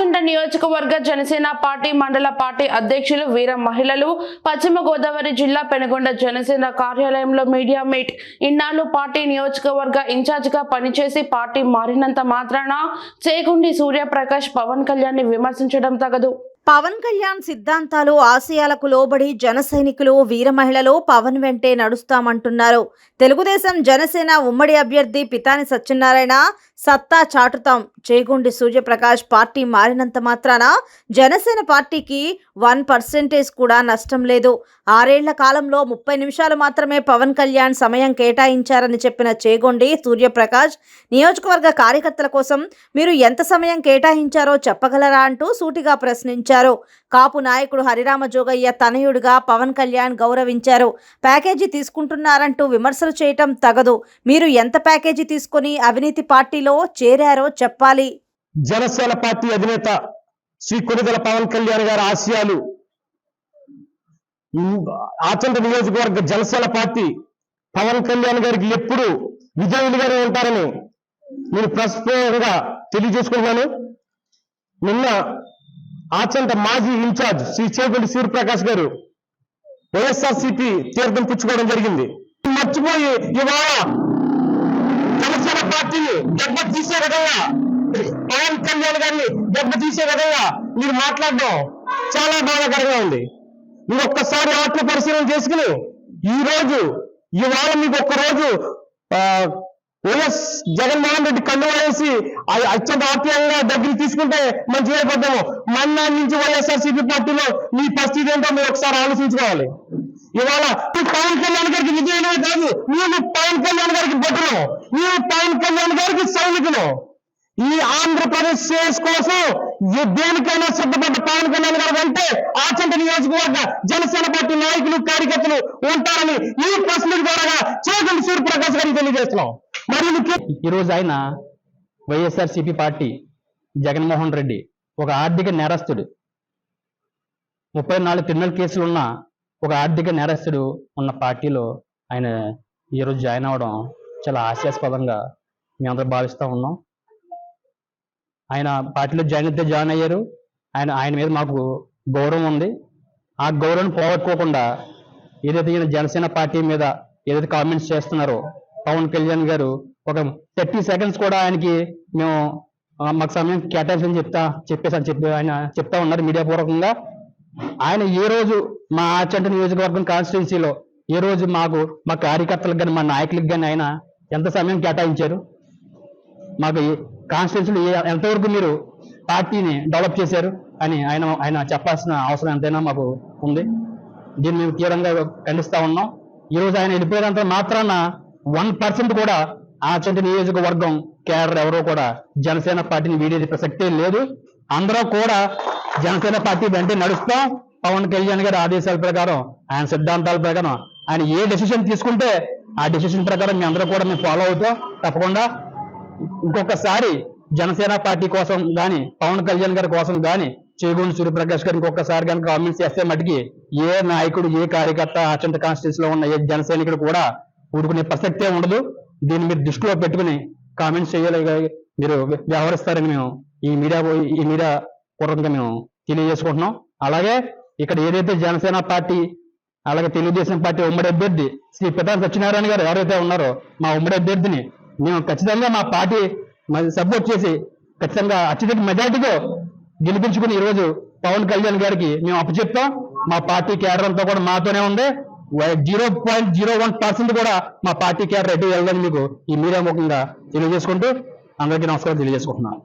ఆచంట నియోజకవర్గ జనసేన పార్టీ మండల పార్టీ అధ్యక్షులు వీర మహిళలు పశ్చిమ గోదావరి జిల్లా పెనుగొండ జనసేన కార్యాలయంలో మీడియా మీట్. ఇన్నాళ్ళు పార్టీ నియోజకవర్గ ఇన్ఛార్జిగా పనిచేసి పార్టీ మారినంత మాత్రాన చేకుండి సూర్యప్రకాష్ పవన్ కళ్యాణ్ని విమర్శించడం తగదు. పవన్ కళ్యాణ్ సిద్ధాంతాలు ఆశయాలకు లోబడి జన సైనికులు వీరమహిళలు పవన్ వెంటే నడుస్తామంటున్నారు. తెలుగుదేశం జనసేన ఉమ్మడి అభ్యర్థి పితాని సత్యనారాయణ సత్తా చాటుతాం. చేగుండి సూర్యప్రకాష్ పార్టీ మారినంత మాత్రాన జనసేన పార్టీకి వన్ పర్సెంటేజ్ కూడా నష్టం లేదు. ఆరేళ్ళ కాలంలో ముప్పై నిమిషాలు మాత్రమే పవన్ కళ్యాణ్ సమయం కేటాయించారని చెప్పిన చేగొండి సూర్యప్రకాష్ నియోజకవర్గ కార్యకర్తల కోసం మీరు ఎంత సమయం కేటాయించారో చెప్పగలరా అంటూ సూటిగా ప్రశ్నించారు. కాపు నాయకుడు హరిరామ జోగయ్య తనయుడిగా పవన్ కళ్యాణ్ గౌరవించారు. ప్యాకేజీ తీసుకుంటున్నారంటూ విమర్శలు చేయటం తగదు. మీరు ఎంత ప్యాకేజీ తీసుకొని అవినీతి పార్టీలో చేరారో చెప్పాలి. జనసేన పార్టీ అధినేత శ్రీ కొడుదల పవన్ కళ్యాణ్ గారి ఆశయాలు ఆచంట నియోజకవర్గ జనసేన పార్టీ పవన్ కళ్యాణ్ గారికి ఎప్పుడు విజయులుగానే ఉంటారని నేను ప్రస్ఫుటంగా తెలియజేసుకుంటున్నాను. నిన్న ఆచంట మాజీ ఇన్ఛార్జ్ శ్రీ చేగుండి సూర్యప్రకాష్ గారు వైఎస్ఆర్సీపీ తీర్థం పుచ్చుకోవడం జరిగింది. మర్చిపోయి ఇవాళ పార్టీని దెబ్బతీసే విధంగా పవన్ కళ్యాణ్ గారిని దెబ్బతీసే విధంగా మీరు మాట్లాడడం చాలా బాధాకరంగా ఉంది. మీరు ఒక్కసారి ఆత్మ పరిశీలన చేసుకుని ఈ రోజు ఇవాళ మీకు ఒక్కరోజు ఆ, వైఎస్ జగన్మోహన్ రెడ్డి కన్ను వేసి అత్యంత ఆప్యాయంగా దగ్గరికి తీసుకుంటే మంచిగా పడ్డాము మన్నా నుంచి వైఎస్ఆర్సీపీ పార్టీలో మీ పరిస్థితి ఏంటో మీరు ఒకసారి ఆలోచించుకోవాలి. ఇవాళ నువ్వు పవన్ కళ్యాణ్ గారికి విజయమే కాదు మేము పవన్ కళ్యాణ్ గారికి భటులు మేము పవన్ కళ్యాణ్ గారికి సైనికులు ఈ ఆంధ్రప్రదేశ్ స్టేట్స్ కోసం దేనికైనా సిద్ధపడ్డ పవన్ కళ్యాణ్ గారు అంటే ఆచంట నియోజకవర్గ జనసేన పార్టీ నాయకులు కార్యకర్తలు ఉంటారని ఈ ప్రశ్న ద్వారా చేతులు సూర్యప్రకాశ్ గారికి తెలియజేస్తున్నాం. మరి ముఖ్య ఈరోజు ఆయన వైఎస్ఆర్సిపి పార్టీ జగన్మోహన్ రెడ్డి ఒక ఆర్థిక నేరస్తుడు. ముప్పై నాలుగు క్రిమినల్ కేసులున్న ఒక ఆర్థిక నేరస్తుడు ఉన్న పార్టీలో ఆయన ఈరోజు జాయిన్ అవ్వడం చాలా హాస్యాస్పదంగా అందరూ భావిస్తూ ఉన్నాం. ఆయన పార్టీలో జాయిన్ అయితే జాయిన్ అయ్యారు. ఆయన ఆయన మీద మాకు గౌరవం ఉంది. ఆ గౌరవం పోగొట్టుకోకుండా ఏదైతే ఈయన జనసేన పార్టీ మీద ఏదైతే కామెంట్స్ చేస్తున్నారో పవన్ కళ్యాణ్ గారు ఒక థర్టీ సెకండ్స్ కూడా ఆయనకి మేము మాకు సమయం కేటాయించని చెప్తా చెప్పేసి అని చెప్పి ఆయన చెప్తా ఉన్నారు మీడియా పూర్వకంగా. ఆయన ఏ రోజు మా ఆచంట నియోజకవర్గం కాన్స్టిట్యున్సీలో ఏ రోజు మాకు మా కార్యకర్తలకు కానీ మా నాయకులకు కానీ ఆయన ఎంత సమయం కేటాయించారు? మాకు కాన్స్టిట్యున్సీలో ఎంతవరకు మీరు పార్టీని డెవలప్ చేశారు అని ఆయన ఆయన చెప్పాల్సిన అవసరం ఎంతైనా మాకు ఉంది. దీన్ని మేము తీవ్రంగా ఖండిస్తా ఉన్నాం. ఈ రోజు ఆయన వెళ్ళిపోయినంత మాత్రాన వన్ పర్సెంట్ కూడా ఆచంట నియోజకవర్గం కేడర్ ఎవరో కూడా జనసేన పార్టీని వీడేది ప్రసక్తే లేదు. అందరూ కూడా జనసేన పార్టీ వెంటనే నడుస్తాం. పవన్ కళ్యాణ్ గారి ఆదేశాల ప్రకారం ఆయన సిద్ధాంతాల ప్రకారం ఆయన ఏ డెసిషన్ తీసుకుంటే ఆ డెసిషన్ ప్రకారం మీ అందరూ కూడా మేము ఫాలో అవుతాం. తప్పకుండా. ఇంకొకసారి జనసేన పార్టీ కోసం కానీ పవన్ కళ్యాణ్ గారి కోసం కానీ చేగూడి సూర్యప్రకాష్ గారు ఇంకొకసారి కనుక కామెంట్స్ చేస్తే మటుకి ఏ నాయకుడు ఏ కార్యకర్త అచంత కాన్స్టిట్యూన్స్లో ఉన్న ఏ జన సైనికుడు కూడా ఊరుకునే ప్రసక్తే ఉండదు. దీన్ని మీరు దృష్టిలో పెట్టుకుని కామెంట్స్ చేయాలి మీరు వ్యవహరిస్తారని మేము ఈ మీడియా ఈ మీడియా పూర్వకంగా మేము తెలియజేసుకుంటున్నాం. అలాగే ఇక్కడ ఏదైతే జనసేన పార్టీ అలాగే తెలుగుదేశం పార్టీ ఉమ్మడి అభ్యర్థి శ్రీ పితాని సత్యనారాయణ గారు ఎవరైతే ఉన్నారో మా ఉమ్మడి అభ్యర్థిని మేము ఖచ్చితంగా మా పార్టీ సపోర్ట్ చేసి ఖచ్చితంగా అత్యధిక మెజార్టీతో గెలిపించుకుని ఈరోజు పవన్ కళ్యాణ్ గారికి మేము అప్పచెప్తాం. మా పార్టీ కేడర్ అంతా కూడా మాతోనే ఉంది. Zero point zero one percent కూడా మా పార్టీ కేడర్ రెడ్డి వెళ్ళదని మీకు ఈ మీడియా ముఖంగా తెలియజేసుకుంటూ అందరికీ నమస్కారం తెలియజేసుకుంటున్నాను